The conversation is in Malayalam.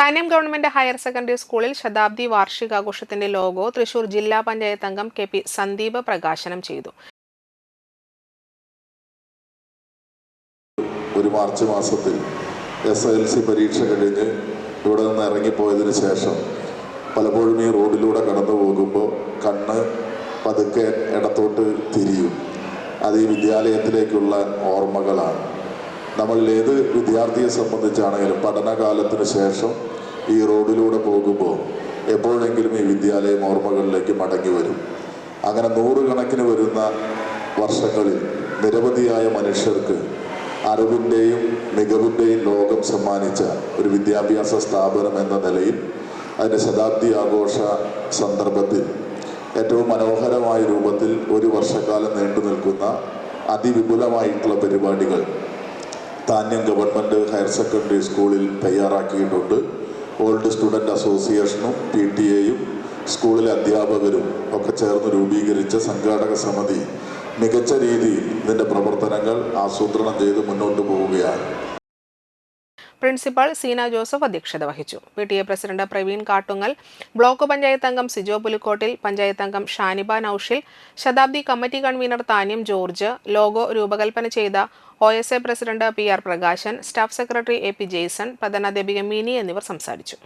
താന്യം ഗവൺമെന്റ് ഹയർ സെക്കൻഡറി സ്കൂളിൽ ശതാബ്ദി വാർഷികാഘോഷത്തിന്റെ ലോഗോ തൃശൂർ ജില്ലാ പഞ്ചായത്ത് അംഗം കെ പി സന്ദീപ് പ്രകാശനം ചെയ്തു. ഒരു മാർച്ച് മാസത്തിൽ എസ് എൽ സി പരീക്ഷ കഴിഞ്ഞ് ഇവിടെ നിന്ന് ഇറങ്ങിപ്പോയതിന് ശേഷം പലപ്പോഴും ഈ റോഡിലൂടെ കടന്നു പോകുമ്പോൾ കണ്ണ് പതുക്കെ ഇടത്തോട്ട് തിരിയും. അത് ഈ വിദ്യാലയത്തിലേക്കുള്ള ഓർമ്മകളാണ്. നമ്മളിൽ ഏത് വിദ്യാർത്ഥിയെ സംബന്ധിച്ചാണെങ്കിലും പഠനകാലത്തിന് ശേഷം ഈ റോഡിലൂടെ പോകുമ്പോൾ എപ്പോഴെങ്കിലും ഈ വിദ്യാലയം ഓർമ്മകളിലേക്ക് മടങ്ങി വരും. അങ്ങനെ നൂറുകണക്കിന് വരുന്ന വർഷങ്ങളിൽ നിരവധിയായ മനുഷ്യർക്ക് അറിവിന്റെയും മികവിന്റെയും ലോകം സമ്മാനിച്ച ഒരു വിദ്യാഭ്യാസ സ്ഥാപനം എന്ന നിലയിൽ അതിന്റെ ശതാബ്ദി ആഘോഷ സന്ദർഭത്തിൽ ഏറ്റവും മനോഹരമായ രൂപത്തിൽ ഒരു വർഷക്കാലം നീണ്ടു നിൽക്കുന്ന അതിവിപുലമായിട്ടുള്ള പരിപാടികൾ താന്യം ഗവൺമെന്റ് ഹയർ സെക്കൻഡറി സ്കൂളിൽ തയ്യാറാക്കിയിട്ടുണ്ട്. ഓൾഡ് സ്റ്റുഡന്റ് അസോസിയേഷനും പി ടി എയും സ്കൂളിലെ അധ്യാപകരും ഒക്കെ ചേർന്ന് രൂപീകരിച്ച സംഘാടക സമിതി മികച്ച രീതിയിൽ ഇതിന്റെ പ്രവർത്തനങ്ങൾ ആസൂത്രണം ചെയ്ത് മുന്നോട്ട് പോവുകയാണ്. പ്രിൻസിപ്പൽ സീന ജോസഫ് അധ്യക്ഷത വഹിച്ചു. P T. A president Praveen Kattungal block panchayat അംഗം സിജോ പുലിക്കോട്ടിൽ പഞ്ചായത്ത് അംഗം ഷാനിബ നൌഷിൽ ശതാബ്ദി committee convener Thanyam George logo രൂപകൽപ്പന ചെയ്ത O S A president P. R. Prakashan staff secretary A. P. Jaison പ്രധാനാധ്യാപിക Mini എന്നിവർ സംസാരിച്ചു.